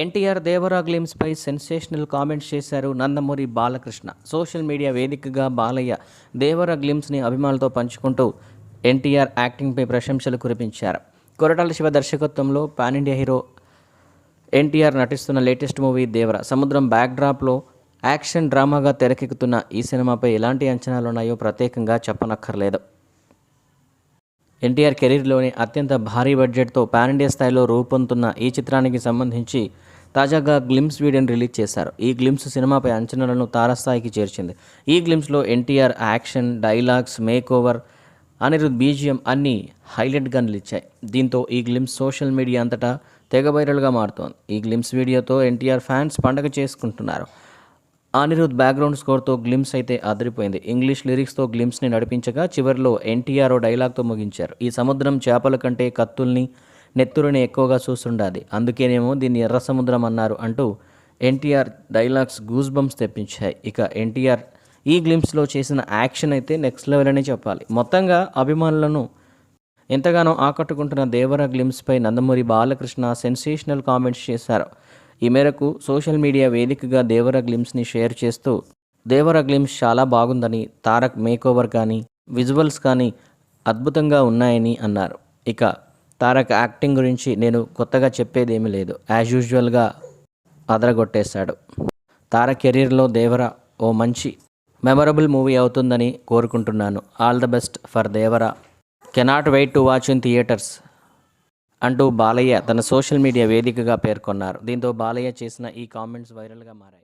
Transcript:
ఎన్టీఆర్ దేవరా గ్లిమ్స్పై sensational comments చేశారు Nandamuri Balakrishna. Social media వేదికగా బాలయ్య దేవరా గ్లిమ్స్ని అభిమానులతో పంచుకుంటూ ఎన్టీఆర్ యాక్టింగ్పై ప్రశంసలు కురిపించారు. కొరటాల శివ దర్శకత్వంలో పాన్ ఇండియా హీరో ఎన్టీఆర్ నటిస్తున్న లేటెస్ట్ మూవీ దేవర. సముద్రం బ్యాక్డ్రాప్లో యాక్షన్ డ్రామాగా తెరకెక్కుతున్న ఈ సినిమాపై ఎలాంటి అంచనాలు ఉన్నాయో ప్రత్యేకంగా చెప్పనక్కర్లేదు. ఎన్టీఆర్ కెరీర్లోని అత్యంత భారీ బడ్జెట్తో పాన్ ఇండియా స్థాయిలో రూపొందుతున్న ఈ చిత్రానికి సంబంధించి తాజాగా గ్లిమ్స్ వీడియోని రిలీజ్ చేశారు. ఈ గ్లిమ్స్ సినిమాపై అంచనాలను తారస్థాయికి చేర్చింది. ఈ గ్లిమ్స్లో NTR action dialogues makeover Anirudh BGM అన్నీ హైలైట్గా నిలిచాయి. దీంతో ఈ గ్లిమ్స్ సోషల్ మీడియా అంతటా తెగ వైరల్గా మారుతోంది. ఈ గ్లిమ్స్ వీడియోతో ఎన్టీఆర్ ఫ్యాన్స్ పండగ చేసుకుంటున్నారు. అనిరుద్ బ్యాక్గ్రౌండ్ స్కోర్తో గ్లిమ్స్ అయితే అదిరిపోయింది. ఇంగ్లీష్ లిరిక్స్తో గ్లిమ్స్ని నడిపించగా చివరిలో ఎన్టీఆర్ ఓ డైలాగ్తో ముగించారు. ఈ సముద్రం చేపల కంటే కత్తుల్ని నెత్తురుని ఎక్కువగా చూస్తుండాది. అందుకేనేమో దీన్ని ఎర్ర సముద్రం అన్నారు అంటూ ఎన్టీఆర్ డైలాగ్స్ గూస్ బంప్స్ తెప్పించాయి. ఇక ఎన్టీఆర్ ఈ గ్లిమ్స్లో చేసిన యాక్షన్ అయితే నెక్స్ట్ లెవెల్ అనే చెప్పాలి. మొత్తంగా అభిమానులను ఎంతగానో ఆకట్టుకుంటున్న దేవర గ్లిమ్స్పై నందమూరి బాలకృష్ణ సెన్సేషనల్ కామెంట్స్ చేశారు. ఈ మేరకు సోషల్ మీడియా వేదికగా దేవర గ్లిమ్స్ని షేర్ చేస్తూ దేవర గ్లిమ్స్ చాలా బాగుందని తారక్ మేకోవర్ కానీ విజువల్స్ కానీ అద్భుతంగా ఉన్నాయని అన్నారు. ఇక తారక్ యాక్టింగ్ గురించి నేను కొత్తగా చెప్పేదేమీ లేదు. యాజ్ యూజువల్గా అదరగొట్టేశాడు. తారక్ కెరీర్లో దేవర ఓ మంచి మెమరబుల్ మూవీ అవుతుందని కోరుకుంటున్నాను. All the best for Devara. Cannot wait to watch in theatres. అంటూ బాలయ్య తన సోషల్ మీడియా వేదికగా పేర్కొన్నారు. దీంతో బాలయ్య చేసిన ఈ కామెంట్స్ వైరల్గా మారాయి.